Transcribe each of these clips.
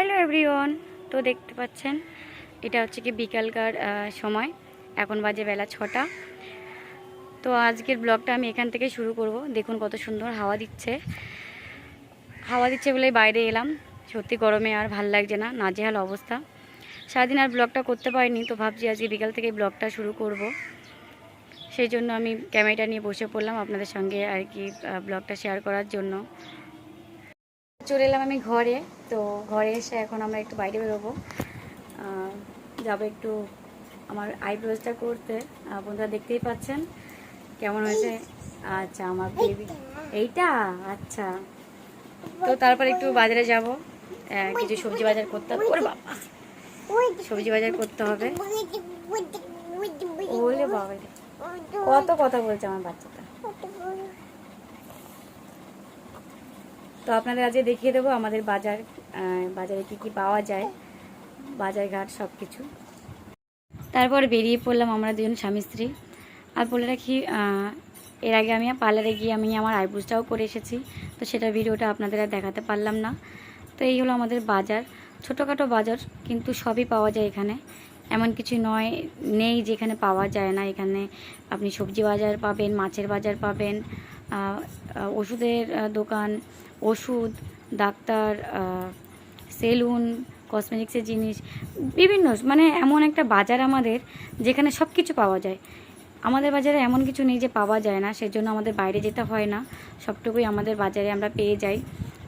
Hello everyone তো দেখতে পাচ্ছেন, এটা হচ্ছে কি বিকালকার সময়। এখন বাজে বেলা ছটা। তো আজকের ব্লগটা আমি এখান থেকে শুরু করব। দেখুন কত সুন্দর হাওয়া দিচ্ছে। হাওয়া দিচ্ছে বলেই বাইরে এলাম। সত্যি গরমে আর ভালো লাগছে না, নাজেহাল অবস্থা। সারাদিন আর ব্লগটা করতে পারিনি, তো ভাবছি আজকে বিকাল থেকে ব্লগটা শুরু করব। সেই জন্য আমি ক্যামেরাটা নিয়ে বসে পড়লাম আপনাদের সঙ্গে আর কি ব্লগটা শেয়ার করার জন্য। চলে এলাম আমি ঘরে। তো ঘরে এসে এখন আমরা একটু বাইরে বেরোবো। যাব একটু আমার আইব্রোজটা করতে। বন্ধুরা দেখতেই পাচ্ছেন কেমন হয়েছে? আচ্ছা আমার বেবি এইটা? আচ্ছা। তো তারপর একটু বাজারে যাব। কিছু সবজি বাজার করতে হবে। ওরে বাবা! সবজি বাজার করতে হবে। কত কথা বলছে আমার বাচ্চাটা। তো আপনাদের আজকে দেখিয়ে দেবো আমাদের বাজার বাজারে কি কি পাওয়া যায়, বাজারঘাট সব কিছু তারপর বেরিয়ে পড়লাম আমরা দুজন স্বামী স্ত্রী। আর বলে রাখি এর আগে আমি পার্লারে গিয়ে আমি আমার আইব্রোজটাও করে এসেছি, তো সেটা ভিডিওটা আপনাদের আর দেখাতে পারলাম না। তো এই হলো আমাদের বাজার। ছোটোখাটো বাজার, কিন্তু সবই পাওয়া যায় এখানে। এমন কিছু নয়, নেই যেখানে পাওয়া যায় না। এখানে আপনি সবজি বাজার পাবেন, মাছের বাজার পাবেন ওষুধের দোকান, ওষুধ, ডাক্তার সেলুন, কসমেটিক্সের জিনিস, বিভিন্ন মানে এমন একটা বাজার আমাদের যেখানে সব কিছু পাওয়া যায়। আমাদের বাজারে এমন কিছু নেই যে পাওয়া যায় না, সেজন্য আমাদের বাইরে যেতে হয় না। সবটুকুই আমাদের বাজারে আমরা পেয়ে যাই।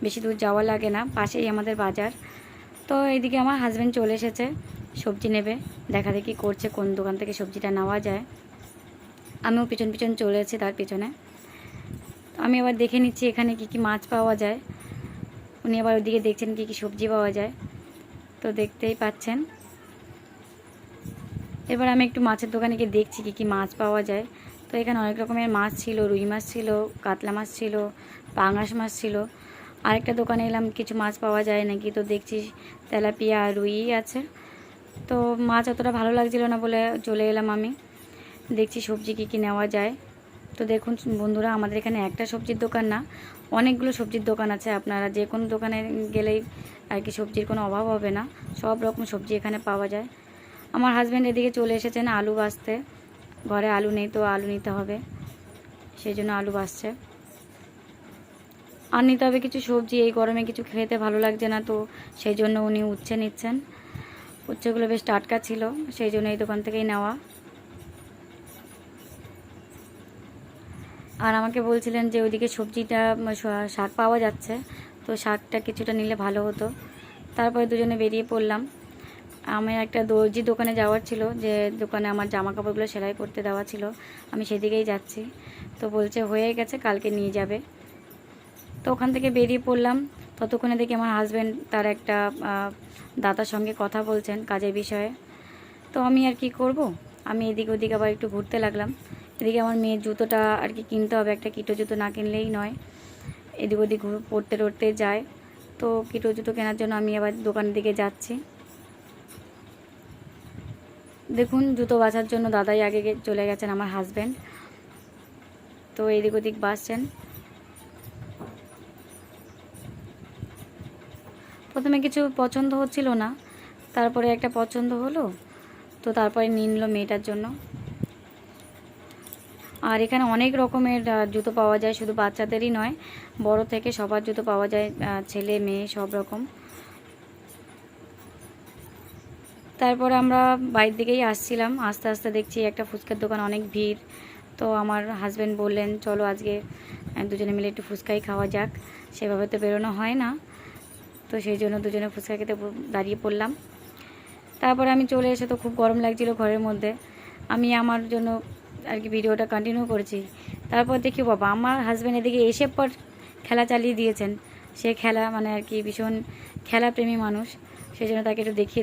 বেশি দূর যাওয়া লাগে না, পাশেই আমাদের বাজার। তো এইদিকে আমার হাজব্যান্ড চলে এসেছে, সবজি নেবে, দেখা দেখি করছে কোন দোকান থেকে সবজিটা নেওয়া যায়। আমিও পিছন পিছন চলে এসেছি তার পিছনে। আমি আবার দেখে নিচ্ছি এখানে কি কি মাছ পাওয়া যায়। উনি আবার ওদিকে দেখছেন কি কি সবজি পাওয়া যায়। তো দেখতেই পাচ্ছেন। এবার আমি একটু মাছের দোকানে গিয়ে দেখছি কি কি মাছ পাওয়া যায়। তো এখানে অনেক রকমের মাছ ছিল, রুই মাছ ছিল, কাতলা মাছ ছিল, পাঙাশ মাছ ছিল। আরেকটা দোকানে এলাম, কিছু মাছ পাওয়া যায় নাকি? তো দেখছি তেলাপিয়া, রুই আছে। তো মাছ অতটা ভালো লাগছিল না বলে চলে এলাম আমি। দেখছি সবজি কী কী নেওয়া যায়। তো দেখুন বন্ধুরা, আমাদের এখানে একটা সবজির দোকান না, অনেকগুলো সবজির দোকান আছে। আপনারা যে কোনো দোকানে গেলেই আর কি সবজির কোনো অভাব হবে না, সব রকম সবজি এখানে পাওয়া যায়। আমার হাজব্যান্ড এদিকে চলে এসেছেন আলু বাছতে ঘরে আলু নেই তো আলু নিতে হবে, সেই জন্য আলু বাছছে আর নিতে হবে কিছু সবজি, এই গরমে কিছু খেতে ভালো লাগছে না তো সেই জন্য উনি উচ্ছে নিচ্ছেন। উচ্ছেগুলো বেশ টাটকা ছিল, সেই জন্য এই দোকান থেকেই নেওয়া। আর আমাকে বলছিলেন যে ওইদিকে সবজিটা শাক পাওয়া যাচ্ছে। তো শাকটা কিছুটা নিলে ভালো হতো। তারপরে দুজনে বেরিয়ে পড়লাম। আমি একটা দর্জি দোকানে যাওয়ার ছিল, যে দোকানে আমার জামা কাপড়গুলো সেলাই করতে দেওয়া ছিল। আমি সেদিকেই যাচ্ছি। তো বলছে, হয়ে গেছে, কালকে নিয়ে যাবে। তো ওখান থেকে বেরিয়ে পড়লাম। ততক্ষণে দেখি আমার হাজব্যান্ড তার একটা দাদার সঙ্গে কথা বলছেন কাজের বিষয়ে। তো আমি আর কি করব? আমি এদিক ওদিক আবার একটু ঘুরতে লাগলাম। এদিকে আমার মেয়ের জুতোটা আর কি কিনতে হবে, একটা কিটো জুতো না কিনলেই নয়। এদিক ওদিক পড়তে টড়তে যায়। তো কিটো জুতো কেনার জন্য আমি আবার দোকানের দিকে যাচ্ছি। দেখুন, জুতো বাছার জন্য দাদাই আগে চলে গেছেন আমার হাজব্যান্ড তো এদিক ওদিক বাসছেন প্রথমে কিছু পছন্দ হচ্ছিল না। তারপরে একটা পছন্দ হলো। তো তারপরে নিল মেয়েটার জন্য। আর এখানে অনেক রকমের জুতো পাওয়া যায়, শুধু বাচ্চাদেরই নয়, বড় থেকে সবার জুতো পাওয়া যায় ছেলে, মেয়ে, সব রকম। তারপরে আমরা বাড়ির দিকেই আসছিলাম, আস্তে আস্তে দেখছি একটা ফুচকার দোকান, অনেক ভিড়। তো আমার হাজব্যান্ড বললেন, চলো আজকে দুজনে মিলে একটু ফুচকাই খাওয়া যাক। সেভাবে তো বেরোনো হয় না। তো সেই জন্য দুজনে ফুচকা খেতে দাঁড়িয়ে পড়লাম। তারপরে আমি চলে এসে তো খুব গরম লাগছিল ঘরের মধ্যে। আমি আমার জন্য আর কি ভিডিওটা কন্টিনিউ করছি। তারপর দেখি বাবা, আমার হাজব্যান্ড এদিকে এসে পর খেলা চালিয়ে দিয়েছেন। সে খেলা মানে আর কি ভীষণ খেলাপ্রেমী মানুষ সেই জন্য তাকে একটু দেখিয়ে